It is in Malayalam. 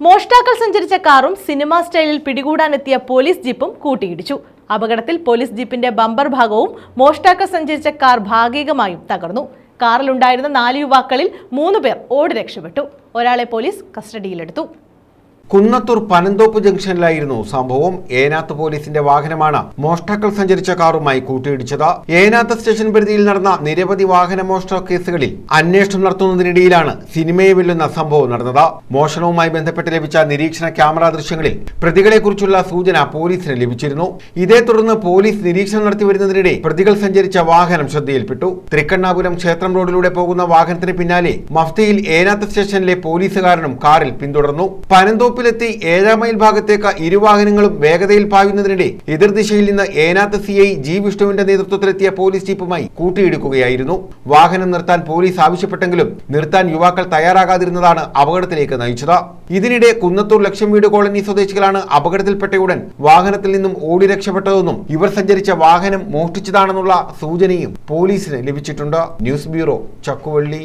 മോഷ്ടാക്കൾ സഞ്ചരിച്ച കാറും സിനിമാ സ്റ്റൈലിൽ പിടികൂടാനെത്തിയ പോലീസ് ജീപ്പും കൂട്ടിയിടിച്ചു. അപകടത്തിൽ പോലീസ് ജീപ്പിന്റെ ബമ്പർ ഭാഗവും മോഷ്ടാക്കൾ സഞ്ചരിച്ച കാർ ഭാഗികമായും തകർന്നു. കാറിലുണ്ടായിരുന്ന നാല് യുവാക്കളിൽ മൂന്ന് പേർ ഓടി രക്ഷപ്പെട്ടു. ഒരാളെ പോലീസ് കസ്റ്റഡിയിലെടുത്തു. കുന്നത്തൂർ പനന്തോപ്പ് ജംഗ്ഷനിലായിരുന്നു സംഭവം. ഏനാത്ത് പോലീസിന്റെ വാഹനമാണ് മോഷ്ടാക്കൾ സഞ്ചരിച്ച കാറുമായി കൂട്ടിയിടിച്ചത്. ഏനാത്ത് സ്റ്റേഷൻ പരിധിയിൽ നടന്ന നിരവധി വാഹന മോഷ്ട കേസുകളിൽ അന്വേഷണം നടത്തുന്നതിനിടയിലാണ് സിനിമയെ വെല്ലുന്ന സംഭവം നടന്നത്. മോഷണവുമായി ബന്ധപ്പെട്ട് ലഭിച്ച നിരീക്ഷണ ക്യാമറ ദൃശ്യങ്ങളിൽ പ്രതികളെക്കുറിച്ചുള്ള സൂചന പോലീസിന് ലഭിച്ചിരുന്നു. ഇതേ തുടർന്ന് പോലീസ് നിരീക്ഷണം നടത്തി വരുന്നതിനിടെ പ്രതികൾ സഞ്ചരിച്ച വാഹനം ശ്രദ്ധയിൽപ്പെട്ടു. തൃക്കണ്ണാപുരം ക്ഷേത്രം റോഡിലൂടെ പോകുന്ന വാഹനത്തിന് പിന്നാലെ മഫ്തിയിൽ ഏനാത്ത് സ്റ്റേഷനിലെ പോലീസുകാരനും കാറിൽ പിന്തുടർന്നു. പനന്തോപ്പിലെത്തി ഏഴാം മൈൽ ഭാഗത്തേക്ക് ഇരുവാഹനങ്ങളും വേഗതയിൽ പായുന്നതിനിടെ എതിർദിശയിൽ നിന്ന് ഏനാത്ത് സി ഐ ജി വിഷ്ണുവിന്റെ നേതൃത്വത്തിലെത്തിയ പോലീസ് ജീപ്പുമായി കൂട്ടിയിടിക്കുകയായിരുന്നു. വാഹനം നിർത്താൻ പോലീസ് ആവശ്യപ്പെട്ടെങ്കിലും നിർത്താൻ യുവാക്കൾ തയ്യാറാകാതിരുന്നതാണ് അപകടത്തിലേക്ക് നയിച്ചത്. ഇതിനിടെ കുന്നത്തൂർ ലക്ഷം വീട് കോളനി സ്വദേശികളാണ് അപകടത്തിൽപ്പെട്ടയുടൻ വാഹനത്തിൽ നിന്നും ഓടി രക്ഷപ്പെട്ടതെന്നും ഇവർ സഞ്ചരിച്ച വാഹനം മോഷ്ടിച്ചതാണെന്നുള്ള സൂചനയും പോലീസിന് ലഭിച്ചിട്ടുണ്ട്. News bureau Chakkuvally.